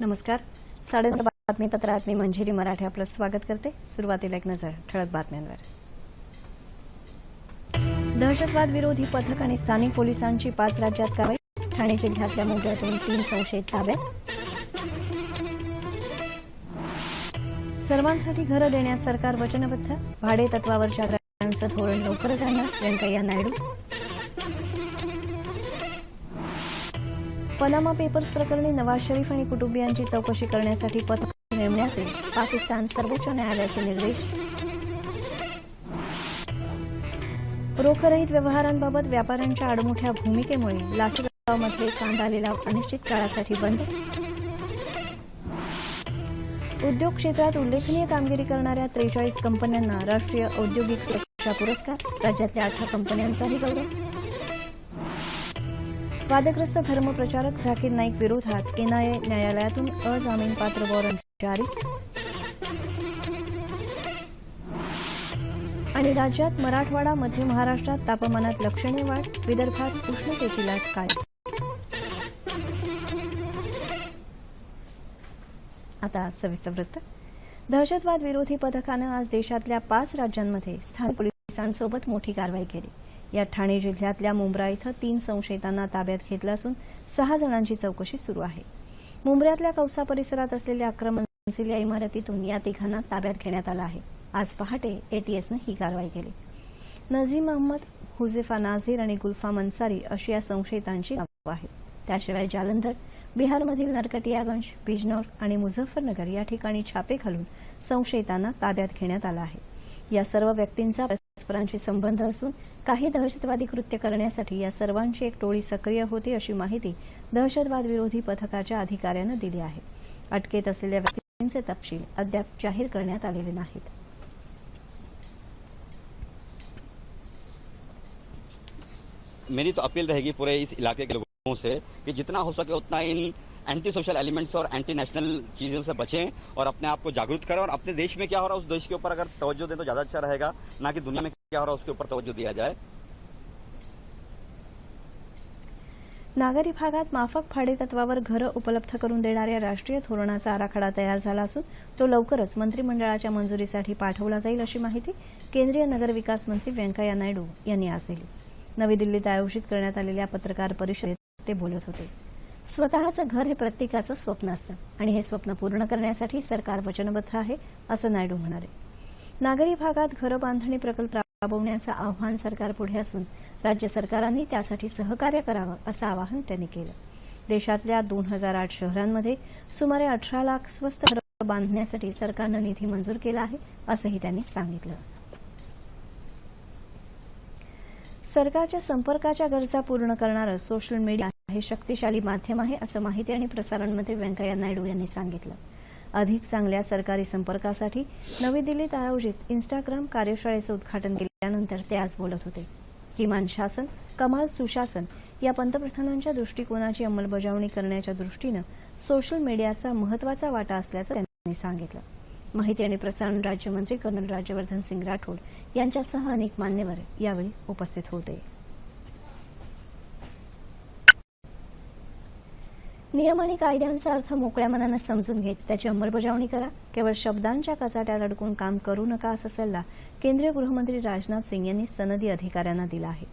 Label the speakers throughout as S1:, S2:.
S1: नमस्कार. साडेदहा बातमीपत्रात मी मंजिरी मराठे आपलं स्वागत करते. सुरुवातीला एक नजर ठळक बातम्यांवर. दहशतवाद विरोधी पथक आणि स्थानिक पोलिसांची पाच राज्यात कारवाई. ठाणे जिल्ह्यातल्या मोगऱ्यातून तीन संशयित ताब्यात सर्वांसाठी घरं देण्यास सरकार वचनबद्ध. भाडे तत्वावरच्या घरांचं धोरण लवकरच आणणार व्यंकय्या नायडू. पनामा पेपर्स प्रकरणी नवाज शरीफ आणि कुटुंबियांची चौकशी करण्यासाठी पथक नेमण्याचे पाकिस्तान सर्वोच्च न्यायालयाचे निर्देश. रोखरहित व्यवहारांबाबत व्यापाऱ्यांच्या आडमोठ्या भूमिकेमुळे लासलगावमधले कांदा लिलाव अनिश्चित काळासाठी बंद. उद्योग क्षेत्रात उल्लेखनीय कामगिरी करणाऱ्या त्रेचाळीस कंपन्यांना राष्ट्रीय औद्योगिक सुरक्षा पुरस्कार राज्यातल्या अठरा कंपन्यांचाही गौरव. वादग्रस्त धर्मप्रचारक झाकीर नाईक विरोधात एनआयए न्यायालयातून अजामीनपात्र वॉरंट जारी. आणि राज्यात मराठवाडा मध्य महाराष्ट्रात तापमानात लक्षणीय वाढ विदर्भात उष्णतेची लाट काय आता सविस्तर वृत्त. दहशतवाद विरोधी पथकानं आज देशातल्या पाच राज्यांमध्ये स्थानिक पोलिसांसोबत मोठी कारवाई केली. या ठाणे जिल्ह्यातल्या मुंब्रा इथं तीन संशयितांना ताब्यात घेतलं असून सहा जणांची चौकशी सुरू आहे. मुंबऱ्यातल्या कौसा परिसरात असलेल्या आक्रमण या इमारतीतून या तिघांना ताब्यात घेण्यात आलं आहे. आज पहाटे एटीएसनं ही कारवाई केली. नझीम अहमद हुजेफा नाझीर आणि गुल्फा अन्सारी अशी या संशयितांची नावं आहेत. त्याशिवाय जालंधर बिहारमधील नरकटियागंज बिजनौर आणि मुझफ्फरनगर या ठिकाणी छापे घालून संशयितांना ताब्यात घेण्यात आलं आहे. या सर्व व्यक्तींचा परस्परांशी संबंध असून काही दहशतवादी कृत्य करण्यासाठी या सर्वांची एक टोळी सक्रिय होती अशी माहिती दहशतवाद विरोधी पथकाच्या अधिकाऱ्यानं दिली आहे. अटकेत असलेल्या व्यक्तींचे तपशील अद्याप जाहीर करण्यात आलेले नाहीत.
S2: मेरी तो अपील रहेगी पूरे इस इलाके के लोगों से कि जितना हो सके उतना इन एंटी सोशल एलिमेंट्स और एंटी नेशनल चीजों से बचें और अपने आप को जागरूक करें और अपने देश में क्या हो रहा है उस देश के ऊपर अगर तवज्जो दें तो ज्यादा अच्छा रहेगा ना कि दुनिया में क्या हो रहा है उसके ऊपर तवज्जो दिया जाए।
S1: नागरी भागात माफक भाडेतत्वावर घरं उपलब्ध करून देणाऱ्या राष्ट्रीय धोरणाचा आराखडा तयार झाला असून तो लवकरच मंत्रिमंडळाच्या मंजुरीसाठी पाठवला जाईल अशी माहिती केंद्रीय नगरविकास मंत्री व्यंकय्या नायडू यांनी आज दिली. नवी दिल्लीत आयोजित करण्यात आलेल्या पत्रकार परिषदेत ते बोलत होते. स्वतःचं घर हे प्रत्येकाचं स्वप्न असतं. आणि हे स्वप्न पूर्ण करण्यासाठी सरकार वचनबद्ध आहे असं नायडू म्हणाले. नागरी भागात घरं बांधणी प्रकल्प राबवण्याचं आव्हान सरकारपुढे असून राज्य सरकारांनी त्यासाठी सहकार्य करावं असं आवाहन त्यांनी केलं. देशातल्या दोन हजार आठ शहरांमध्ये सुमारे अठरा लाख स्वस्त घरं बांधण्यासाठी सरकारनं निधी मंजूर केला आहे असंही त्यांनी सांगितलं. सरकारच्या संपर्काच्या गरजा पूर्ण करणारं सोशल मीडिया हे शक्तिशाली माध्यम आहे असं माहिती आणि प्रसारण मंत्री व्यंकय्या नायडू यांनी सांगितलं. अधिक चांगल्या सरकारी संपर्कासाठी नवी दिल्लीत आयोजित इन्स्टाग्राम कार्यशाळेचं उद्घाटन केल्यानंतर ते आज बोलत होते. किमान शासन कमाल सुशासन या पंतप्रधानांच्या दृष्टिकोनाची अंमलबजावणी करण्याच्या दृष्टीनं सोशल मीडियाचा महत्त्वाचा वाटा असल्याचं त्यांनी सांगितलं. माहिती आणि प्रसारण राज्यमंत्री कर्नल राज्यवर्धन सिंग राठोड यांच्यासह अनेक मान्यवर यावेळी उपस्थित होते. नियम आणि कायद्यांचा अर्थ मोकळ्या मनानं समजून घेत. त्याची अंमलबजावणी करा. केवळ शब्दांच्या कचाट्यात अडकून काम करू नका असा सल्ला केंद्रीय गृहमंत्री राजनाथ सिंग यांनी सनदी अधिकाऱ्यांना दिला आहे.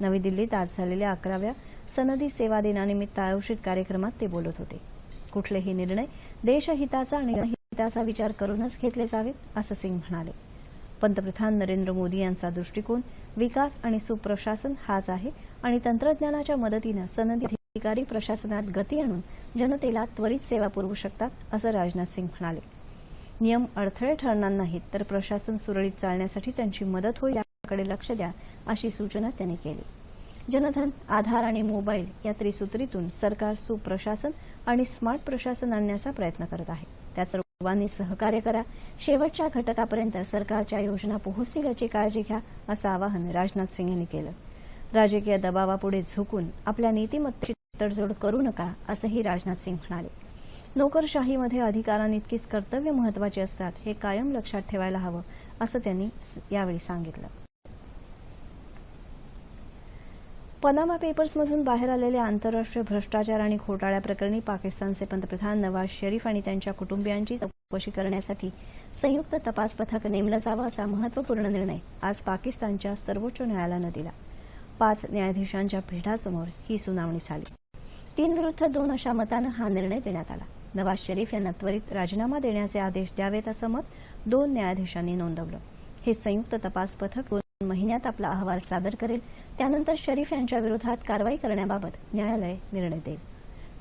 S1: नवी दिल्लीत आज झालेल्या अकराव्या सनदी सेवा दिनानिमित्त आयोजित कार्यक्रमात ते बोलत होते. कुठलेही निर्णय देशहिताचा आणि हिताचा विचार करूनच घेतले जावेत असं सिंग म्हणाले. पंतप्रधान नरेंद्र मोदी यांचा दृष्टिकोन विकास आणि सुप्रशासन हाच आहे आणि तंत्रज्ञानाच्या मदतीनं सनदी अधिकारी प्रशासनात गती आणून जनतेला त्वरित सेवा पुरवू शकतात असं राजनाथ सिंग म्हणाले. नियम अडथळे ठरणार नाहीत तर प्रशासन सुरळीत चालण्यासाठी त्यांची मदत होईल याकडे लक्ष द्या अशी सूचना त्यांनी केली. जनधन आधार आणि मोबाईल या त्रिसूत्रीतून सरकार सुप्रशासन आणि स्मार्ट प्रशासन आणण्याचा प्रयत्न करत आहे. त्यात सर्वांनी सहकार्य करा शेवटच्या घटकापर्यंत सरकारच्या योजना पोहोचतील याची काळजी घ्या असं आवाहन राजनाथ सिंग यांनी केलं. राजकीय दबावापुढे झुकून आपल्या नीतिमत्तेची तडजोड करू नका असंही राजनाथ सिंग म्हणाले. नोकरशाहीमध्ये अधिकारांइतकीच कर्तव्य महत्वाची असतात हे कायम लक्षात ठेवायला हवं असं त्यांनी यावेळी सांगितलं. पनामा पेपर्समधून बाहेर आलेल्या आंतरराष्ट्रीय भ्रष्टाचार आणि घोटाळ्या प्रकरणी पाकिस्तानचे पंतप्रधान नवाज शरीफ आणि त्यांच्या कुटुंबियांची चौकशी करण्यासाठी संयुक्त तपास पथक नेमलं जावं असा महत्त्वपूर्ण निर्णय आज पाकिस्तानच्या सर्वोच्च न्यायालयानं दिला. पाच न्यायाधीशांच्या पीठासमोर ही सुनावणी झाली. तीन विरुद्ध दोन अशा मतानं हा निर्णय देण्यात आला. नवाज शरीफ यांना त्वरित राजीनामा देण्याचे आदेश द्यावेत असं मत दोन न्यायाधीशांनी नोंदवलं. हे संयुक्त तपास पथक दोन महिन्यात आपला अहवाल सादर करेल. त्यानंतर शरीफ यांच्या विरोधात कारवाई करण्याबाबत न्यायालय निर्णय देईल.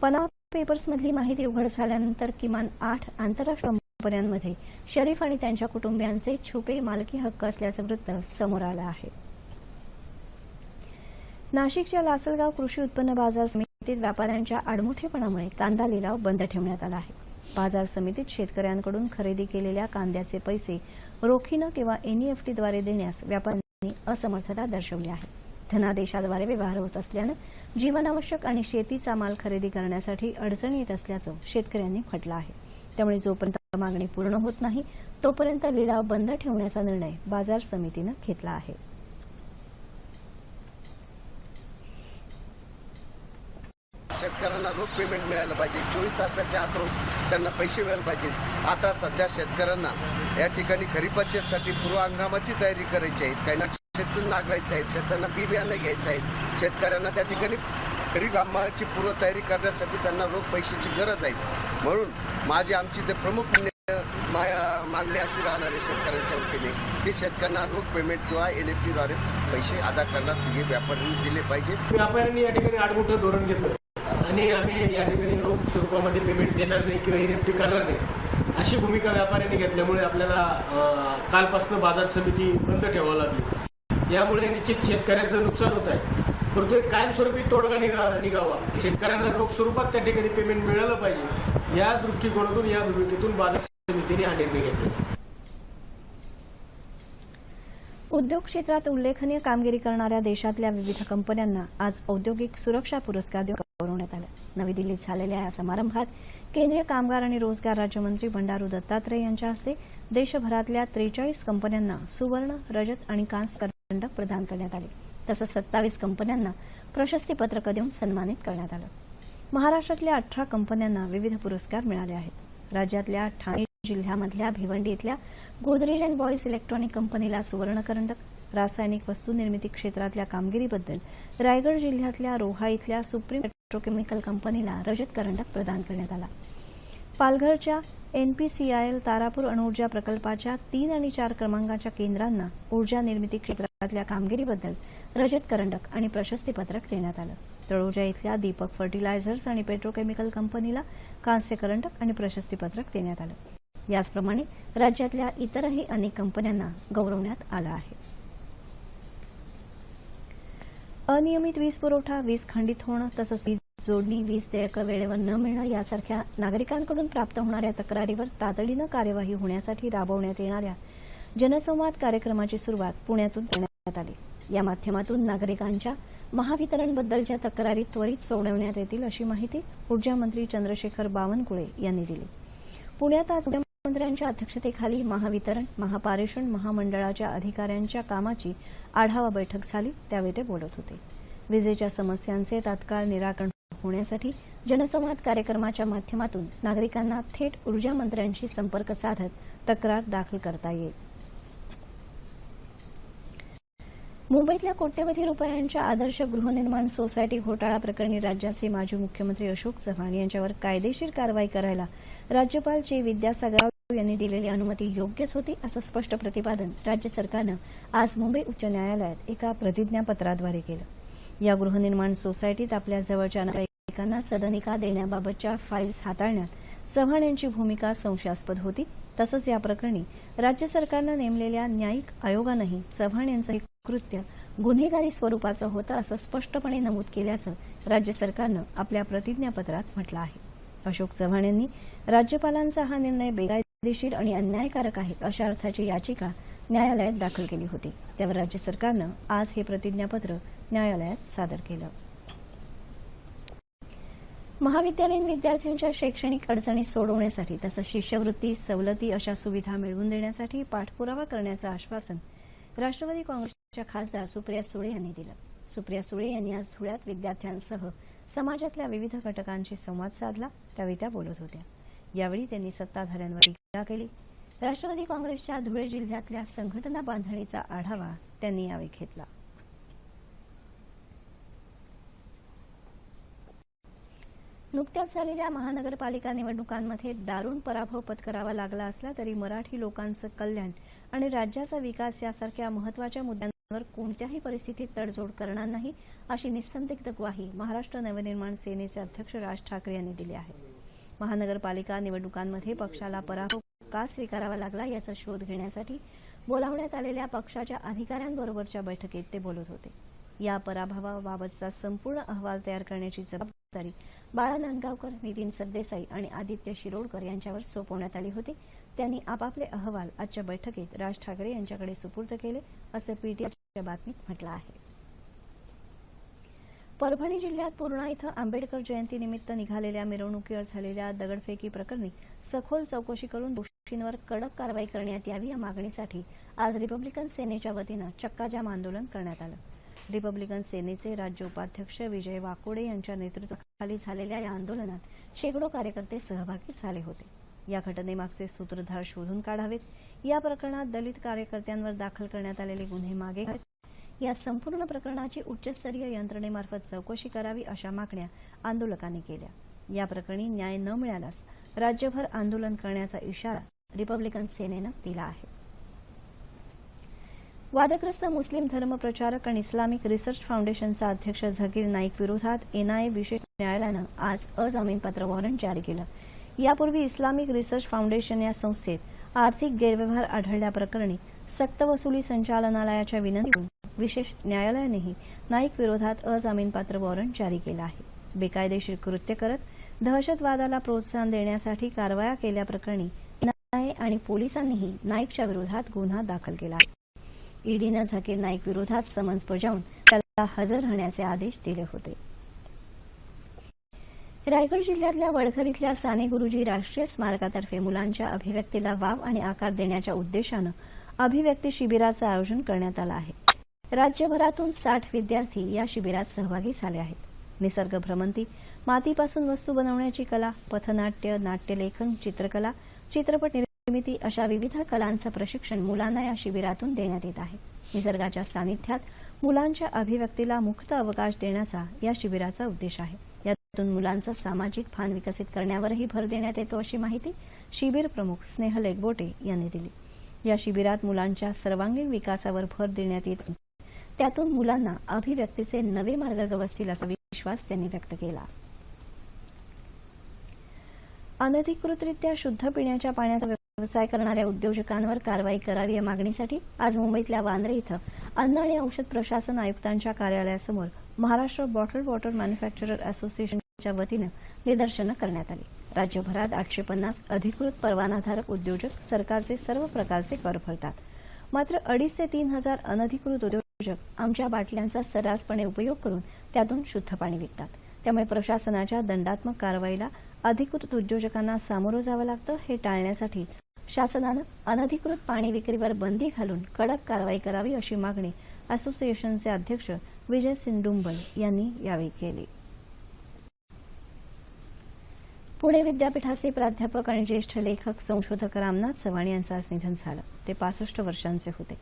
S1: पनामा पेपर्समधली माहिती उघड झाल्यानंतर किमान आठ आंतरराष्ट्रीय कंपन्यांमध्ये शरीफ आणि त्यांच्या कुटुंबियांचे छुपे मालकी हक्क असल्याचं वृत्त समोर आलं आहे. नाशिकच्या लासलगाव कृषी उत्पन्न बाजार समितीत व्यापाऱ्यांच्या आडमुठेपणामुळे कांदा लिलाव बंद ठेवण्यात आला आहे. बाजार समितीत शेतकऱ्यांकडून खरेदी केलेल्या कांद्याचे पैसे रोखीनं किंवा एनईएफटीद्वारे देण्यास व्यापाऱ्यांनी असमर्थता दर्शवली आहे. धनादेशाद्वारे व्यवहार होत असल्यानं जीवनावश्यक आणि शेतीचा माल खरेदी करण्यासाठी अडचण येत असल्याचं शेतकऱ्यांनी म्हटलं आहे. त्यामुळे जोपर्यंत मागणी पूर्ण होत नाही तोपर्यंत लिलाव बंद ठेवण्याचा निर्णय बाजार समितीनं घेतला आहे.
S3: शेतकऱ्यांना रोख पेमेंट मिळायला पाहिजे. चोवीस तासाच्या आत रोख त्यांना पैसे मिळायला पाहिजेत आता सध्या शेतकऱ्यांना या ठिकाणी खरीपाच्यासाठी पूर्व हंगामाची तयारी करायची आहे. काही शेतून नागरायचं आहे. शेतकऱ्यांना बी बियाणं घ्यायचं आहे. शेतकऱ्यांना त्या ठिकाणी खरीप हंगामाची पूर्व तयारी करण्यासाठी त्यांना रोख पैशाची गरज आहे. म्हणून माझी आमची ते प्रमुख मा- मागणी अशी राहणार आहे शेतकऱ्यांच्या वतीने की शेतकऱ्यांना रोख पेमेंट किंवा एन एफ टीद्वारे पैसे अदा करण्यात हे व्यापाऱ्यांनी दिले पाहिजेत.
S4: व्यापाऱ्यांनी या ठिकाणी आडमुठं धोरण घेतलं. आणि आम्ही या ठिकाणी रोख स्वरूपामध्ये पेमेंट देणार नाही किंवा एनएफटी करणार नाही. अशी भूमिका व्यापाऱ्यांनी घेतल्यामुळे आपल्याला कालपासून बाजार समिती बंद ठेवावी लागली. यामुळे निश्चित शेतकऱ्यांचं नुकसान होत आहे. परंतु एक कायमस्वरूपी तोडगा निघा निघावा. शेतकऱ्यांना रोख स्वरूपात त्या ठिकाणी पेमेंट मिळालं पाहिजे. या दृष्टिकोनातून या भूमिकेतून बाजार समितीने हा निर्णय घेतला.
S1: उद्योग क्षेत्रात उल्लेखनीय कामगिरी करणाऱ्या देशातल्या विविध कंपन्यांना आज औद्योगिक सुरक्षा पुरस्कार देऊ गौरवण्यात आलं. नवी दिल्लीत झालेल्या या समारंभात केंद्रीय कामगार आणि रोजगार राज्यमंत्री बंडारू दत्तात्रय यांच्या हस्ते देशभरातल्या त्रेचाळीस कंपन्यांना सुवर्ण रजत आणि कांस करंडक प्रदान करण्यात आले. तसंच सत्तावीस कंपन्यांना प्रशस्तीपत्रकं देऊन सन्मानित करण्यात आलं. महाराष्ट्रातल्या अठरा कंपन्यांना विविध पुरस्कार मिळाले आहेत. राज्यातल्या ठाणे जिल्ह्यामधल्या भिवंडी इथल्या गोदरेज अँड बॉईज इलेक्ट्रॉनिक कंपनीला सुवर्ण करंडक रासायनिक वस्तू निर्मिती क्षेत्रातल्या कामगिरीबद्दल रायगड जिल्ह्यातल्या रोहा इथल्या सुप्रीम पेट्रोकेमिकल कंपनीला रजत करंडक प्रदान करण्यात आला. पालघरच्या एनपीसीआयएल तारापूर अणुऊर्जा प्रकल्पाच्या तीन आणि चार क्रमांकाच्या केंद्रांना ऊर्जा निर्मिती क्षेत्रातल्या कामगिरीबद्दल रजत करंडक आणि प्रशस्तीपत्रक देण्यात आलं. तळोजा इथल्या दीपक फर्टिलायझर्स आणि पेट्रोकेमिकल कंपनीला कांस्य करंडक आणि प्रशस्तीपत्रक देण्यात आलं. याचप्रमाणे राज्यातल्या इतरही अनेक कंपन्यांना गौरवण्यात आलं आहे. अनियमित वीज पुरवठा वीज खंडित होणं तसंच वीज जोडणी वीज देयकं वेळेवर न मिळणं यासारख्या नागरिकांकडून प्राप्त होणाऱ्या तक्रारीवर तातडीनं कार्यवाही होण्यासाठी राबवण्यात येणाऱ्या जनसंवाद कार्यक्रमाची सुरुवात पुण्यातून करण्यात आली. या माध्यमातून नागरिकांच्या महावितरणबद्दलच्या तक्रारी त्वरित सोडवण्यात येतील अशी माहिती ऊर्जा मंत्री चंद्रशेखर बावनकुळे यांनी दिली. पुण्यात आज मुख्यमंत्र्यांच्या अध्यक्षतेखाली महावितरण महापारेषण महामंडळाच्या अधिकाऱ्यांच्या कामाची आढावा बैठक झाली त्यावेळी ते बोलत होते. विजेच्या समस्यांचे तात्काळ निराकरण होण्यासाठी जनसंवाद कार्यक्रमाच्या माध्यमातून नागरिकांना थेट ऊर्जा मंत्र्यांशी संपर्क साधत तक्रार दाखल करता येईल. मुंबईतल्या कोट्यवधी रुपयांच्या आदर्श गृहनिर्माण सोसायटी घोटाळा प्रकरणी राज्याचे माजी मुख्यमंत्री अशोक चव्हाण यांच्यावर कायदेशीर कारवाई करायला राज्यपाल चे विद्यासागर राव यांनी दिलेली अनुमती योग्यच होती असं स्पष्ट प्रतिपादन राज्य सरकारनं आज मुंबई उच्च न्यायालयात एका प्रतिज्ञापत्राद्वारे केलं. या गृहनिर्माण सोसायटीत आपल्या जवळच्या नागरिकांना सदनिका देण्याबाबतच्या फाईल्स हाताळण्यात चव्हाण यांची भूमिका संशयास्पद होती. तसंच या प्रकरणी राज्य सरकारनं नेमलेल्या न्यायिक आयोगानंही चव्हाण यांचं हे कृत्य गुन्हेगारी स्वरूपाचं होतं असं स्पष्टपणे नमूद केल्याचं राज्य सरकारनं आपल्या प्रतिज्ञापत्रात म्हटलं आहे. अशोक चव्हाण यांनी राज्यपालांचा हा निर्णय बेकायदेशीर आणि अन्यायकारक आहे अशा अर्थाची याचिका न्यायालयात दाखल केली होती. त्यावर राज्य सरकारनं आज हे प्रतिज्ञापत्र न्यायालयात सादर केलं. महाविद्यालयीन विद्यार्थ्यांच्या शैक्षणिक अडचणी सोडवण्यासाठी तसंच शिष्यवृत्ती सवलती अशा सुविधा मिळवून देण्यासाठी पाठपुरावा करण्याचं आश्वासन राष्ट्रवादी काँग्रेसच्या खासदार सुप्रिया सुळे यांनी दिलं. सुप्रिया सुळे यांनी आज धुळ्यात विद्यार्थ्यांसह समाजातल्या विविध घटकांशी संवाद साधला. त्यावेळी त्या बोलत होत्या. यावेळी त्यांनी सत्ताधाऱ्यांवर टीका केली. राष्ट्रवादी काँग्रेसच्या धुळे जिल्ह्यातल्या संघटना बांधणीचा आढावा त्यांनी यावेळी घेतला. नुकत्याच झालेल्या महानगरपालिका निवडणुकांमध्ये दारुण पराभव पत्करावा लागला असला तरी मराठी लोकांचं कल्याण आणि राज्याचा विकास यासारख्या महत्त्वाच्या मुद्द्यांवर कोणत्याही परिस्थितीत तडजोड करणार नाही अशी निसंदिग्ध ग्वाही महाराष्ट्र नवनिर्माण सेनेचे अध्यक्ष राज ठाकरे यांनी दिली आहे. महानगरपालिका निवडणुकांमध्ये पक्षाला पराभव का स्वीकारावा लागला याचा शोध घेण्यासाठी बोलावण्यात आलेल्या पक्षाच्या अधिकाऱ्यांबरोबरच्या बैठकीत ते बोलत होते. या पराभवाबाबतचा संपूर्ण अहवाल तयार करण्याची जबाबदारी बाळा नांदगावकर नितीन सरदेसाई आणि आदित्य शिरोडकर यांच्यावर सोपवण्यात आली होती. त्यांनी आपापले अहवाल आजच्या बैठकीत राज ठाकरे यांच्याकडे सुपूर्द केले असं पीटीआयच्या बातमीत म्हटलं आहे. परभणी जिल्ह्यात पूर्णा इथं आंबेडकर जयंतीनिमित्त निघालेल्या मिरवणुकीवर झालेल्या दगडफेकी प्रकरणी सखोल चौकशी करून दोषींवर कडक कारवाई करण्यात यावी या मागणीसाठी आज रिपब्लिकन सेनेच्या वतीनं चक्काजाम आंदोलन करण्यात आलं. रिपब्लिकन सेनेचे राज्य उपाध्यक्ष विजय वाकोडे यांच्या खाली झालेल्या या आंदोलनात शेकडो कार्यकर्ते सहभागी झाले होते. या घटनेमागचे सूत्रधार शोधून काढावेत. या प्रकरणात दलित कार्यकर्त्यांवर दाखल करण्यात आलेले गुन्हे मागे घ्यावेत या संपूर्ण प्रकरणाची उच्चस्तरीय यंत्रणेमार्फत चौकशी करावी अशा मागण्या आंदोलकांनी केल्या. या प्रकरणी न्याय न मिळाल्यास राज्यभर आंदोलन करण्याचा इशारा रिपब्लिकन सेनेनं दिला आहे. वादग्रस्त मुस्लिम धर्मप्रचारक आणि इस्लामिक रिसर्च फाउंडेशनचा अध्यक्ष झकीर नाईक विरोधात एनआयए विशेष न्यायालयानं आज अजामीनपात्र वॉरंट जारी केलं. यापूर्वी इस्लामिक रिसर्च फाउंडेशन या संस्थेत आर्थिक गैरव्यवहार आढळल्याप्रकरणी सक्तवसुली संचालनालयाच्या विनंतीवरून विशेष न्यायालयानेही नाईक विरोधात अजामीनपात्र वॉरंट जारी केलं आहे. बेकायदेशीर कृत्य करत दहशतवादाला प्रोत्साहन देण्यासाठी कारवाया केल्याप्रकरणी एनआयए आणि पोलिसांनीही नाईकच्या विरोधात गुन्हा दाखल केला आहे. ईडीनं झाकीर नाईक विरोधात समन्स बजावून त्याला हजर राहण्याचे आदेश दिले होते. रायगड जिल्ह्यातल्या वडखर इथल्या साने गुरुजी राष्ट्रीय स्मारकातर्फे मुलांच्या अभिव्यक्तीला वाव आणि आकार देण्याच्या उद्देशानं अभिव्यक्ती शिबिराचं आयोजन करण्यात आलं आहे. राज्यभरातून साठ विद्यार्थी या शिबिरात सहभागी झाले आहेत. निसर्ग भ्रमंती मातीपासून वस्तू बनवण्याची कला पथनाट्य नाट्यलेखन चित्रकला चित्रपट निर्मिती अशा विविध कलांचं प्रशिक्षण मुलांना या शिबिरातून देण्यात येत आहे. निसर्गाच्या सानिध्यात मुलांच्या अभिव्यक्तीला मुक्त अवकाश देण्याचा या शिबिराचा उद्देश आहे. यातून मुलांचं सामाजिक भान विकसित करण्यावरही भर देण्यात येतो अशी माहिती शिबिर प्रमुख स्नेह लेगबोटे यांनी दिली. या शिबिरात मुलांच्या सर्वांगीण विकासावर भर देण्यात येत त्यातून मुलांना अभिव्यक्तीचे नवे मार्ग गवसतील असा विश्वास त्यांनी व्यक्त केला. अनधिकृतरित्या शुद्ध पिण्याच्या पाण्याचा व्यवसाय करणाऱ्या उद्योजकांवर कारवाई करावी या मागणीसाठी आज मुंबईतल्या वांद्रे इथं अन्न आणि औषध प्रशासन आयुक्तांच्या कार्यालयासमोर महाराष्ट्र बॉटल वॉटर मॅन्युफॅक्चरर असोसिएशनच्या वतीनं निदर्शनं करण्यात आली. राज्यभरात आठशे पन्नास अधिकृत परवानाधारक उद्योजक सरकारचे सर्व प्रकारचे कर भरतात. मात्र अडीच ते तीन हजार अनधिकृत उद्योजक आमच्या बाटल्यांचा सर्रासपणे उपयोग करून त्यातून शुद्ध पाणी विकतात. त्यामुळे प्रशासनाच्या दंडात्मक कारवाईला अधिकृत उद्योजकांना सामोरं जावं लागतं हे टाळण्यासाठी शासनानं अनधिकृत पाणी विक्रीवर बंदी घालून कडक कारवाई करावी अशी मागणी असोसिएशनचे अध्यक्ष विजय सिंडुंबल यांनी यावेळी केली. पुणे विद्यापीठाचे प्राध्यापक आणि ज्येष्ठ लेखक संशोधक रामनाथ चव्हाण यांचं आज निधन झालं. ते पासष्ट वर्षांचे होते.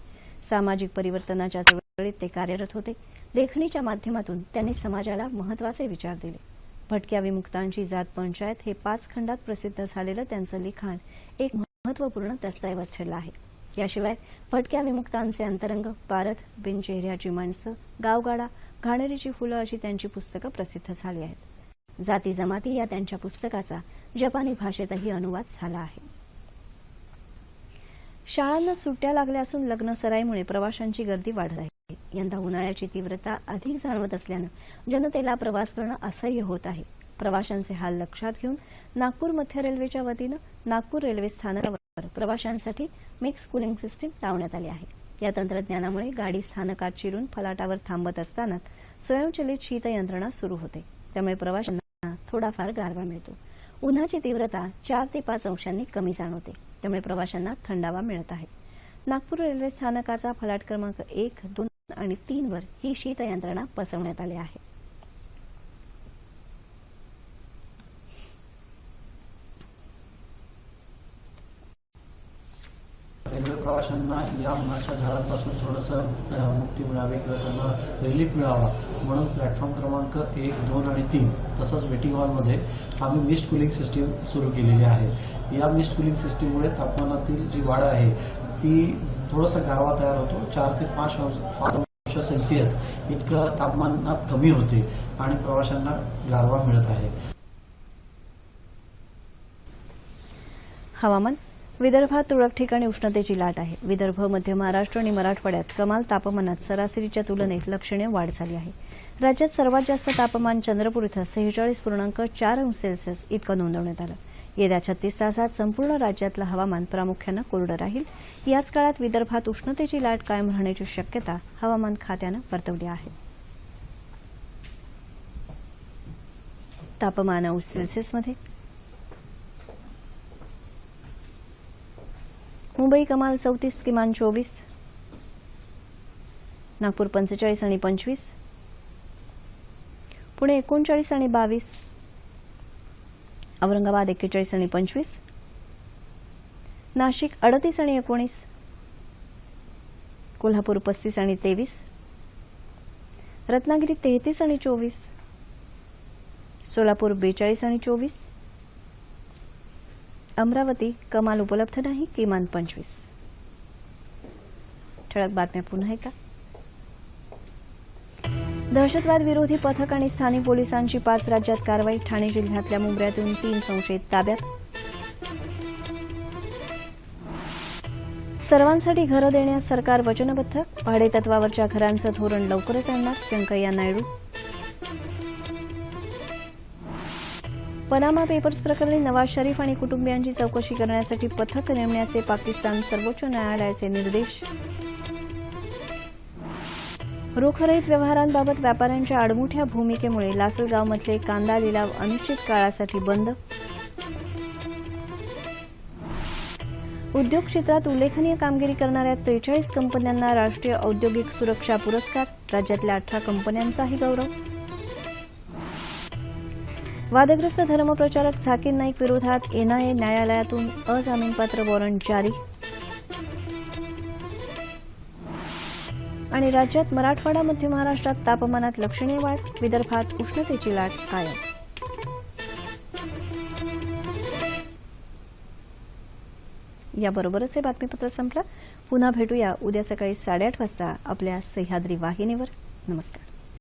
S1: सामाजिक परिवर्तनाच्या चळवळीत ते कार्यरत होते. लेखणीच्या माध्यमातून त्यांनी समाजाला महत्त्वाचे विचार दिले. भटक्या विमुक्तांची जात पंचायत हे पाच खंडात प्रसिद्ध झालेलं त्यांचं लिखाण एक महत्त्वपूर्ण दस्तऐवज ठरला आहे. याशिवाय भटक्या विमुक्तांचे अंतरंग पारद बिनचेहऱ्याची माणसं गावगाडा घाणेरीची फुलं अशी त्यांची पुस्तकं प्रसिद्ध झाली आहेत. जाती जमाती या त्यांच्या पुस्तकाचा जपानी भाषेतही अनुवाद झाला आहे. शाळांना सुट्ट्या लागल्या असून लग्न सराईमुळे प्रवाशांची गर्दी वाढत आहे. यंदा उन्हाळ्याची तीव्रता अधिक जाणवत असल्यानं जनतेला प्रवास करणं असह्य होत आहे. प्रवाशांचे हाल लक्षात घेऊन नागपूर मध्य रेल्वेच्या वतीनं नागपूर रेल्वे स्थानकावर प्रवाशांसाठी मिक्स कुलिंग सिस्टीम लावण्यात आली आहे. या तंत्रज्ञानामुळे गाडी स्थानकात चिरून फलाटावर थांबत असताना स्वयंचलित शीत यंत्रणा सुरू होते. त्यामुळे प्रवाशांना थोडाफार गारवा मिळतो. उन्हाची तीव्रता चार ते पाच अंशांनी कमी जाणवते. त्यामुळे प्रवाशांना थंडावा मिळत आहे. नागपूर रेल्वे स्थानकाचा फलाट क्रमांक एक दोन आणि तीनवर ही शीत यंत्रणा बसवण्यात आली आहे.
S5: रेल्वे प्रवाशांना या उन्हाच्या झाडांपासून थोडंसं मुक्ती मिळावी किंवा त्यांना रिलीफ मिळावा म्हणून प्लॅटफॉर्म क्रमांक एक दोन आणि तीन तसंच वेटिंग हॉलमध्ये आम्ही मिस्ट कुलिंग सिस्टीम सुरू केलेली आहे. या मिस्ट कुलिंग सिस्टीममुळे तापमानातील जी वाढ आहे ती थोडंसं गारवा तयार होतो. चार ते पाच पाच अंश सेल्सिअस इतकं तापमानात कमी होते आणि प्रवाशांना गारवा मिळत आहे.
S1: हवामान विदर्भात तुरळक ठिकाणी उष्णतेची लाट आहे. विदर्भ मध्य महाराष्ट्र आणि मराठवाड्यात कमाल तापमानात सरासरीच्या तुलनेत लक्षणीय वाढ झाली आहे. राज्यात सर्वात जास्त तापमान चंद्रपूर इथं सेहेचाळीस पूर्णांक चार अंश सेल्सिअस इतकं नोंदवण्यात आलं. येत्या छत्तीस तासात संपूर्ण राज्यातलं हवामान प्रामुख्यानं कोरडं राहील याच काळात विदर्भात उष्णतेची लाट कायम राहण्याची शक्यता हवामान खात्यानं वर्तवली आहे. तापमान अंश सेल्सिअसमध्ये मुंबई कमाल चौतीस किमान चोवीस नागपूर पंचेचाळीस आणि पंचवीस पुणे एकोणचाळीस आणि बावीस औरंगाबाद एक्केचाळीस आणि पंचवीस नाशिक अडतीस आणि एकोणीस कोल्हापूर पस्तीस आणि तेवीस रत्नागिरी तेहतीस आणि चोवीस सोलापूर बेचाळीस आणि चोवीस अमरावती कमाल उपलब्ध नाही किमान पंचवीस. ठळक बातम्या पुन्हा ऐका दहशतवाद विरोधी पथक आणि स्थानिक पोलिसांची पाच राज्यात कारवाई ठाणे जिल्ह्यातल्या मुंबऱ्यातून तीन संशयित ताब्यात. सर्वांसाठी घरं देण्यास सरकार वचनबद्ध भाडेतत्वावरच्या घरांचं धोरण लवकरच आणणार व्यंकय्या नायडू. पनामा पेपर्स प्रकरणी नवाज शरीफ आणि कुटुंबियांची चौकशी करण्यासाठी पथक नेमण्याचे पाकिस्तान सर्वोच्च न्यायालयाचे निर्देश. रोखरहित व्यवहारांबाबत व्यापाऱ्यांच्या आडमुठ्या भूमिकेमुळे लासलगावमधले कांदा लिलाव अनिश्चित काळासाठी बंद. उद्योग क्षेत्रात उल्लेखनीय कामगिरी करणाऱ्या त्रेचाळीस कंपन्यांना राष्ट्रीय औद्योगिक सुरक्षा पुरस्कार राज्यातल्या अठरा कंपन्यांचाही गौरव. वादग्रस्त धर्मप्रचारक झाकीर नाईक विरोधात एनआयए न्यायालयातून अजामीनपात्र वॉरंट जारी. आणि राज्यात मराठवाडा मध्य महाराष्ट्रात तापमानात लक्षणीय वाढ विदर्भात उष्णतेची लाट कायम. याबरोबरच हे बातमीपत्र संपलं. पुन्हा भेटूया उद्या सकाळी साडेआठ वाजता आपल्या सह्याद्री वाहिनीवर. नमस्कार.